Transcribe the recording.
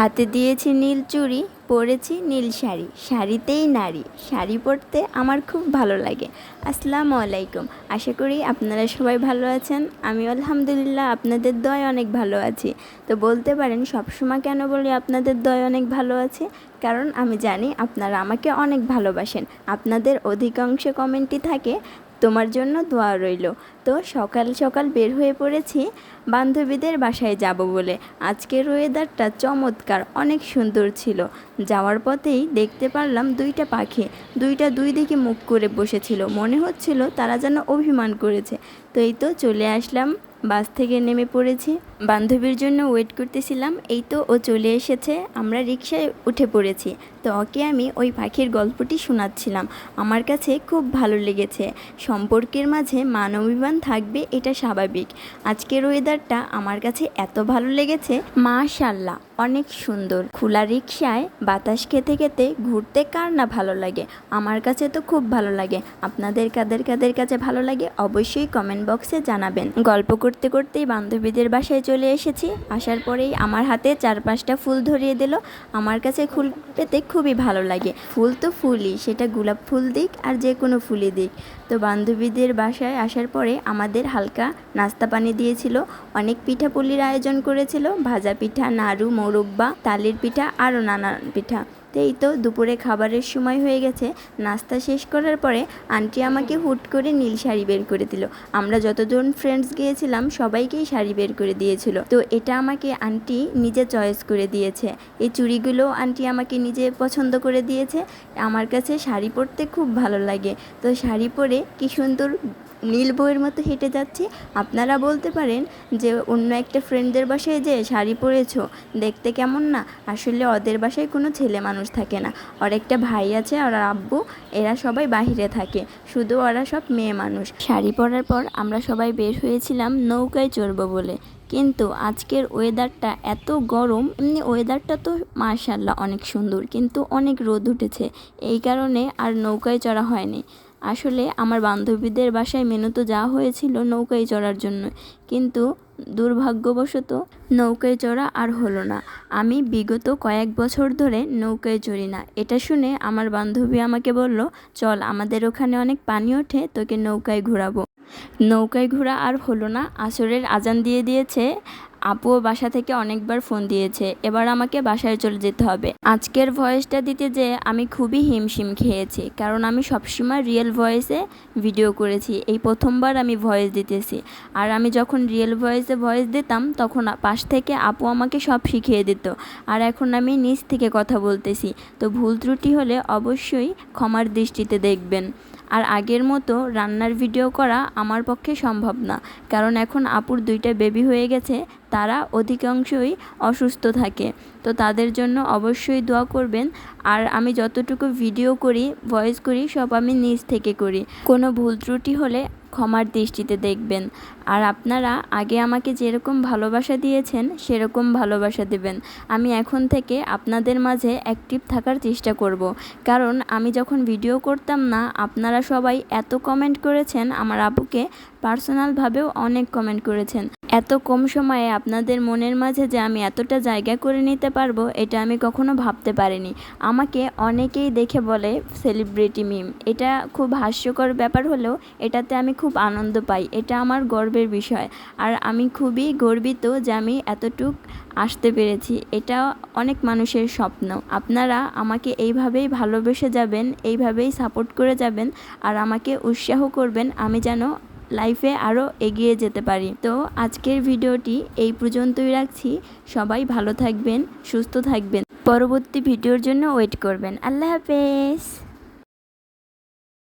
হাতে দিয়েছি নীল চুড়ি, পরেছি নীল শাড়ি। শাড়িতেই নারী। শাড়ি পরতে আমার খুব ভালো লাগে। আসসালামু আলাইকুম। আশা করি আপনারা সবাই ভালো আছেন। আমি আলহামদুলিল্লাহ আপনাদের দয় অনেক ভালো আছি। তো বলতে পারেন, সবসময় কেন বলি আপনাদের দয় অনেক ভালো আছে? কারণ আমি জানি আপনারা আমাকে অনেক ভালোবাসেন। আপনাদের অধিকাংশ কমেন্টই থাকে তোমার জন্য দোয়া রইল। তো সকাল সকাল বের হয়ে পড়েছি, বান্ধবীদের বাসায় যাব বলে। আজকের ওয়েদারটা চমৎকার, অনেক সুন্দর ছিল। যাওয়ার পথেই দেখতে পারলাম দুইটা পাখি, দুইটা দুই দিকে মুখ করে বসেছিল। মনে হচ্ছিল তারা যেন অভিমান করেছে। তো এই তো চলে আসলাম, বাস থেকে নেমে পড়েছি। বান্ধবীর জন্য ওয়েট করতেছিলাম, এই তো ও চলে এসেছে, আমরা রিক্সায় উঠে পড়েছি। তো ওকে আমি ওই পাখির গল্পটি শোনাচ্ছিলাম। আমার কাছে খুব ভালো লেগেছে। সম্পর্কের মাঝে মানবিবান থাকবে এটা স্বাভাবিক। আজকের ওয়েদারটা আমার কাছে এত ভালো লেগেছে। মাশাল্লাহ অনেক সুন্দর। খোলা রিক্সায় বাতাস খেতে খেতে ঘুরতে কার না ভালো লাগে? আমার কাছে তো খুব ভালো লাগে। আপনাদের কাদের কাদের কাছে ভালো লাগে অবশ্যই কমেন্ট বক্সে জানাবেন। গল্প করতে করতেই বান্ধবীদের বাসায় চলে এসেছি। আসার পরেই আমার হাতে চার পাঁচটা ফুল ধরিয়ে দিল। আমার কাছে ফুল পেতে খুবই ভালো লাগে। ফুল তো ফুলই, সেটা গোলাপ ফুল দিক আর যে কোনো ফুলই দিক। তো বান্ধবীদের বাসায় আসার পরে আমাদের হালকা নাস্তা পানি দিয়েছিল, অনেক পিঠাপুলির আয়োজন করেছিল, ভাজা পিঠা, নাড়ু, মোরব্বা, তালের পিঠা, আরও নানান পিঠা। এই তো দুপুরে খাবারের সময় হয়ে গেছে। নাস্তা শেষ করার পরে আন্টি আমাকে হুট করে নীল শাড়ি বের করে দিল। আমরা যতজন ফ্রেন্ডস গিয়েছিলাম, সবাইকেই শাড়ি বের করে দিয়েছিল। তো এটা আমাকে আন্টি নিজে চয়েস করে দিয়েছে। এই চুড়িগুলো আন্টি আমাকে নিজে পছন্দ করে দিয়েছে। আমার কাছে শাড়ি পরতে খুব ভালো লাগে। তো শাড়ি পরে কি সুন্দর নীল বইয়ের মতো হেঁটে যাচ্ছি। আপনারা বলতে পারেন যে অন্য একটা ফ্রেন্ডদের বাসায় যে শাড়ি পরেছো, দেখতে কেমন না? আসলে ওদের বাসায় কোনো ছেলে মানুষ থাকে না। ওর একটা ভাই আছে আর আব্বু, এরা সবাই বাহিরে থাকে। শুধু ওরা সব মেয়ে মানুষ। শাড়ি পরার পর আমরা সবাই বের হয়েছিলাম নৌকায় চড়বো বলে। কিন্তু আজকের ওয়েদারটা এত গরম, এমনি ওয়েদারটা তো মার্শাল্লাহ অনেক সুন্দর, কিন্তু অনেক রোদ উঠেছে। এই কারণে আর নৌকায় চড়া হয়নি। আসলে আমার বান্ধবীদের বাসায় মেনু তো যাওয়া হয়েছিল নৌকায় চড়ার জন্য। কিন্তু দুর্ভাগ্যবশত নৌকায় চড়া আর হলো না। আমি বিগত কয়েক বছর ধরে নৌকায় চড়ি না। এটা শুনে আমার বান্ধবী আমাকে বলল, চল, আমাদের ওখানে অনেক পানি ওঠে, তোকে নৌকায় ঘোরাবো। নৌকায় ঘোরা আর হলো না। আসরের আজান দিয়ে দিয়েছে আপুও বাসা থেকে অনেকবার ফোন দিয়েছে, এবার আমাকে বাসায় চলে যেতে হবে। আজকের ভয়েসটা দিতে যে আমি খুবই হিমশিম খেয়েছি, কারণ আমি সবসময় রিয়েল ভয়েসে ভিডিও করেছি, এই প্রথমবার আমি ভয়েস দিতেছি। আর আমি যখন রিয়েল ভয়েসে ভয়েস দিতাম, তখন পাশ থেকে আপু আমাকে সব শিখিয়ে দিত, আর এখন আমি নিজ থেকে কথা বলতেছি। তো ভুল ত্রুটি হলে অবশ্যই ক্ষমার দৃষ্টিতে দেখবেন। আর আগের মতো রান্নার ভিডিও করা আমার পক্ষে সম্ভব না। কারণ এখন আপুর দুইটা বেবি হয়ে গেছে, তারা অধিকাংশই অসুস্থ থাকে। তো তাদের জন্য অবশ্যই দোয়া করবেন। আর আমি যতটুকু ভিডিও করি, ভয়েস করি, সব আমি নিজ থেকে করি। কোনো ভুল ত্রুটি হলে ক্ষমার দৃষ্টিতে দেখবেন। আর আপনারা আগে আমাকে যেরকম ভালোবাসা দিয়েছেন, সেরকম ভালোবাসা দেবেন। আমি এখন থেকে আপনাদের মাঝে অ্যাক্টিভ থাকার চেষ্টা করব। কারণ আমি যখন ভিডিও করতাম না, আপনারা সবাই এত কমেন্ট করেছেন, আমার আপুকে পার্সোনালভাবেও অনেক কমেন্ট করেছেন। এত কম সময়ে আপনাদের মনের মাঝে যে আমি এতটা জায়গা করে নিতে পারব, এটা আমি কখনো ভাবতে পারিনি। আমাকে অনেকেই দেখে বলে সেলিব্রিটি মিম। এটা খুব হাস্যকর ব্যাপার হলেও এটাতে আমি খুব আনন্দ পাই। এটা আমার গর্বের বিষয়। আর আমি খুবই গর্বিত যে আমি এতটুক আসতে পেরেছি। এটা অনেক মানুষের স্বপ্ন। আপনারা আমাকে এইভাবেই ভালোবেসে যাবেন, এইভাবেই সাপোর্ট করে যাবেন, আর আমাকে উৎসাহ করবেন। আমি যেন লাইফে আরও এগিয়ে যেতে পারি। তো আজকের ভিডিওটি এই পর্যন্তই রাখছি। সবাই ভালো থাকবেন, সুস্থ থাকবেন। পরবর্তী ভিডিওর জন্য ওয়েট করবেন। আল্লাহ হাফেজ।